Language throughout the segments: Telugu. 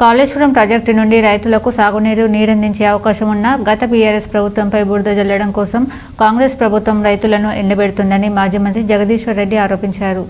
కాళేశ్వరం ప్రాజెక్టు నుండి రైతులకు సాగునీరు నీరందించే అవకాశం ఉన్న గత బీఆర్ఎస్ ప్రభుత్వంపై బురద జల్లడం కోసం కాంగ్రెస్ ప్రభుత్వం రైతులను ఎండబెడుతుందని మాజీ మంత్రి జగదీశ్వర్ రెడ్డి ఆరోపించారు.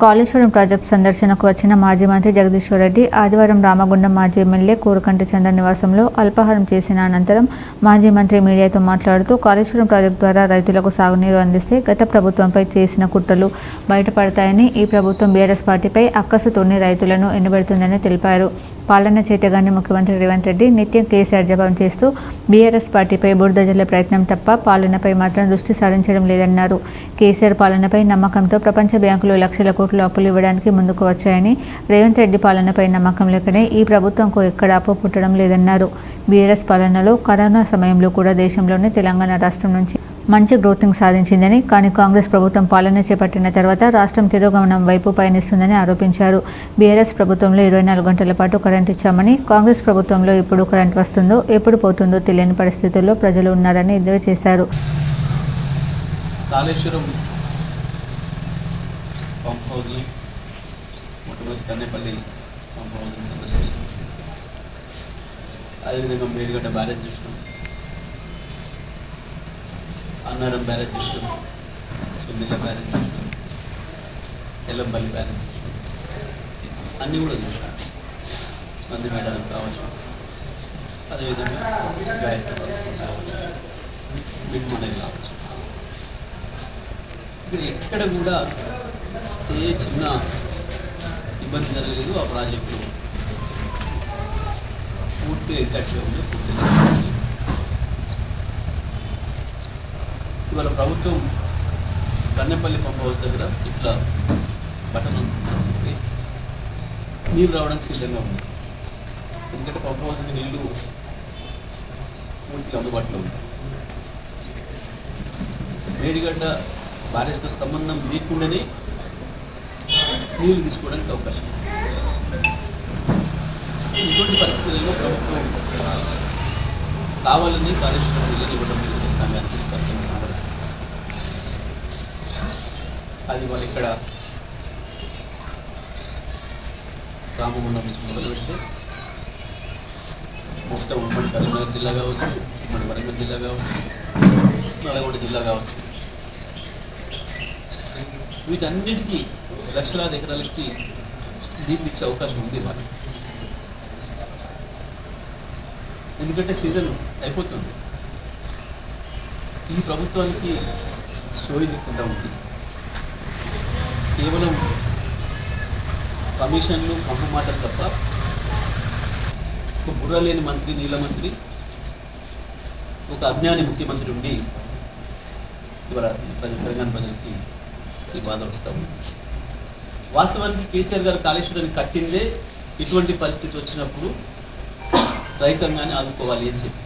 కాళేశ్వరం ప్రాజెక్టు సందర్శనకు వచ్చిన మాజీ మంత్రి జగదీశ్వర్ రెడ్డి ఆదివారం రామగుండం మాజీ ఎమ్మెల్యే కోరుకంటి చంద్ర నివాసంలో అల్పాహారం చేసిన అనంతరం మాజీ మంత్రి మీడియాతో మాట్లాడుతూ కాళేశ్వరం ప్రాజెక్టు ద్వారా రైతులకు సాగునీరు అందిస్తే గత ప్రభుత్వంపై చేసిన కుట్రలు బయటపడతాయని ఈ ప్రభుత్వం బీఆర్ఎస్ పార్టీపై అక్కసుతోని రైతులను ఎండబెడుతుందని తెలిపారు. పాలన చేతగానే ముఖ్యమంత్రి రేవంత్ రెడ్డి నిత్యం కేసీఆర్ జపం చేస్తూ బీఆర్ఎస్ పార్టీపై బురద జల్లే ప్రయత్నం తప్ప పాలనపై మాత్రం దృష్టి సారించడం లేదన్నారు. కేసీఆర్ పాలనపై నమ్మకంతో ప్రపంచ బ్యాంకులు లక్షల కోట్ల అప్పులు ఇవ్వడానికి ముందుకు వచ్చాయని రేవంత్ రెడ్డి పాలనపై నమ్మకం లేకనే ఈ ప్రభుత్వంకు ఎక్కడ అప్పు పుట్టడం లేదన్నారు. బీఆర్ఎస్ పాలనలో కరోనా సమయంలో కూడా దేశంలోనే తెలంగాణ రాష్ట్రం నుంచి మంచి గ్రోతింగ్ సాధించిందని కానీ కాంగ్రెస్ ప్రభుత్వం పాలన చేపట్టిన తర్వాత రాష్ట్రం తిరోగమనం వైపు పయనిస్తుందని ఆరోపించారు. బీఆర్ఎస్ ప్రభుత్వంలో ఇరవై నాలుగు గంటల పాటు కరెంట్ ఇచ్చామని కాంగ్రెస్ ప్రభుత్వంలో ఎప్పుడు కరెంట్ వస్తుందో ఎప్పుడు పోతుందో తెలియని పరిస్థితుల్లో ప్రజలు ఉన్నారని ఎద్దేవా చేశారు. కాళేశ్వరం పంప్ హౌస్ని మొట్టమొదటి కన్నేపల్లి పంప్ హౌస్ని సందర్శించాం. అదేవిధంగా మేలుగడ్డ బ్యారేజ్ చూసినాం. అన్నారం బ్యారేజ్ చూసినాం. సుమిల్ల బ్యారేజ్ చూసినాం. ఎల్లంపల్లి బ్యారేజ్ చూసినాం. అన్నీ కూడా చూసినాం. మంది మేడారం కావచ్చు. అదేవిధంగా గాయత్రి కావచ్చు. ఇప్పుడు కావచ్చు. ఇక్కడ ఎక్కడ కూడా ఏ చిన్న ఇబ్బంది జరగలేదు. ఆ ప్రాజెక్టు పూర్తి ఇంటాక్ట్గా ఉంది పూర్తి ఇవాళ ప్రభుత్వం కన్నెపల్లి పంప్ హౌస్ దగ్గర ఇట్లా బటన్ నీళ్ళు రావడానికి సిద్ధంగా ఉంది. ఎందుకంటే పంప్ హౌస్కి నీళ్ళు పూర్తిగా అందుబాటులో ఉంటాయి మేడిగడ్డ బ్యారేజ్తో సంబంధం లేకుండానే నీళ్ళు తీసుకోవడానికి అవకాశం ఇటువంటి పరిస్థితులలో ప్రభుత్వం కావాలని పారిశ్రామిక ఇవ్వడం లేదు రంగానికి స్పష్టంగా కనబడుతుంది అది వాళ్ళు ఇక్కడ రామగుండం నుంచి మొదలు మొత్తం ఉమ్మడి కరీంనగర్ జిల్లా కావచ్చు ఉమ్మడి వరంగల్ జిల్లా కావచ్చు నల్గొండ జిల్లా కావచ్చు. వీటన్నిటికీ లక్షలాది ఎకరాలకి నీళ్ళు ఇచ్చే అవకాశం ఉంది వాళ్ళు ఎందుకంటే సీజన్ అయిపోతుంది. ఈ ప్రభుత్వానికి సోయి లేకుండా ఉంది. కేవలం కమిషన్లు కంపు మాటలు తప్ప ఒక బుర్ర లేని మంత్రి నీళ్ళ మంత్రి ఒక అజ్ఞాని ముఖ్యమంత్రి ఉండి ఇవాళ ఈ తెలంగాణ ప్రజలకి ఈ బాధ వస్తూ ఉంది. వాస్తవానికి కేసీఆర్ గారు కాళేశ్వరాన్ని కట్టిందే ఇటువంటి పరిస్థితి వచ్చినప్పుడు రైతాంగాన్ని ఆదుకోవాలి అని చెప్పి.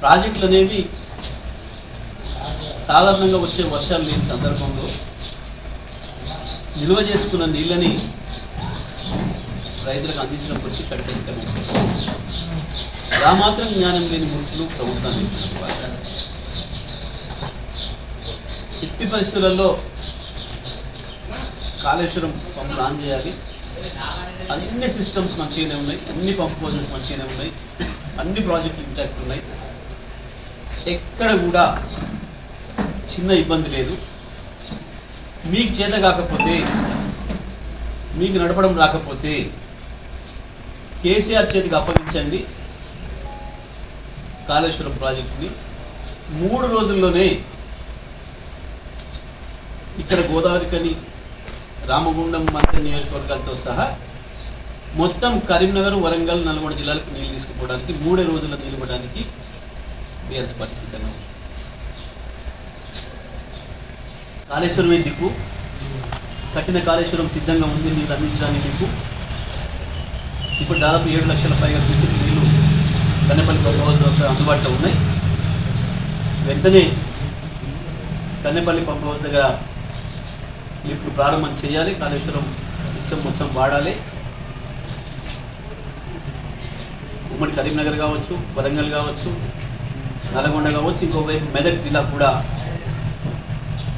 ప్రాజెక్టులు అనేవి సాధారణంగా వచ్చే వర్షాలు లేని సందర్భంలో నిల్వ చేసుకున్న నీళ్ళని రైతులకు అందించినప్పటికీ కట్టెక్కనే ఆ మాత్రం జ్ఞానం లేని మూర్తులు ప్రభుత్వాన్ని ఎట్టి పరిస్థితులలో కాళేశ్వరం పంపులు ఆన్ చేయాలి. అన్ని సిస్టమ్స్ మంచిగానే ఉన్నాయి. అన్ని పంప్ హౌసెస్ మంచిగానే ఉన్నాయి. అన్ని ప్రాజెక్టులు ఇంటాక్ట్ ఉన్నాయి. ఎక్కడ కూడా చిన్న ఇబ్బంది లేదు. మీకు చేత కాకపోతే మీకు నడపడం రాకపోతే కేసీఆర్ చేతికి అప్పగించండి కాళేశ్వరం ప్రాజెక్టుని. మూడు రోజుల్లోనే ఇక్కడ గోదావరికని రామగుండం మంత్రి నియోజకవర్గాలతో సహా మొత్తం కరీంనగర్ వరంగల్ నల్గొండ జిల్లాలకు నీళ్ళు తీసుకుపోవడానికి మూడే రోజుల నీళ్ళు ఇవ్వడానికి బీఆర్ఎస్ పార్టీ సిద్ధంగా ఉంది. కాళేశ్వరమే దిక్కు. కట్టిన కాళేశ్వరం సిద్ధంగా ఉంది నీళ్ళు అందించడానికి మీకు ఇప్పుడు దాదాపు ఏడు లక్షల పైగా క్యూసెక్ నీళ్ళు కన్నెపల్లి పంప్ వద్ద అందుబాటులో ఉన్నాయి. వెంటనే కన్నెపల్లి పంప్ హౌస్ దగ్గర లిఫ్ట్ ప్రారంభం చేయాలి. కాళేశ్వరం సిస్టమ్ మొత్తం వాడాలి. ఉమ్మడి కరీంనగర్ కావచ్చు వరంగల్ కావచ్చు నల్గొండ కావచ్చు ఇంకోవైపు మెదక్ జిల్లా కూడా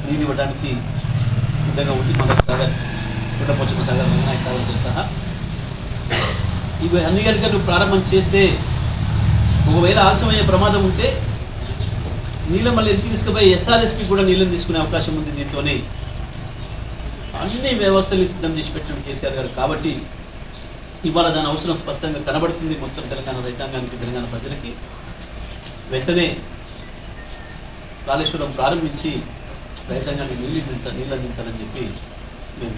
నీళ్ళు ఇవ్వడానికి సిద్ధంగా ఉంది మదక్ సాగర్ పుట్టపోచమ్మ సాగర్ వినాయక సాగర్తో సహా. ఇవి అన్ని కనుక నువ్వు ప్రారంభం చేస్తే ఒకవేళ ఆలస్యమయ్యే ప్రమాదం ఉంటే నీళ్ళ మళ్ళీ ఎత్తి తీసుకుపోయి ఎస్ఆర్ఎస్పి కూడా నీళ్ళని తీసుకునే అవకాశం ఉంది దీంతోనే. అన్ని వ్యవస్థలు సిద్ధం చేసి పెట్టడం కేసీఆర్ గారు కాబట్టి ఇవాళ దాని అవసరం స్పష్టంగా కనబడుతుంది మొత్తం తెలంగాణ రైతాంగానికి తెలంగాణ ప్రజలకి. వెంటనే కాళేశ్వరం ప్రారంభించి రైతాంగాన్ని నీళ్ళు అందించాలి నీళ్ళు అందించాలని చెప్పి మేము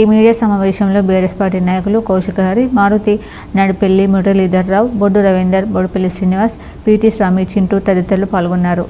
ఈ మీడియా సమావేశంలో బీఆర్ఎస్ పార్టీ నాయకులు కౌశిక హరి మారుతి నడిపెల్లి మురళీధర్ రావు బొడ్డు రవీందర్ బొడుపల్లి శ్రీనివాస్ పిటి స్వామి చింటూ తదితరులు పాల్గొన్నారు.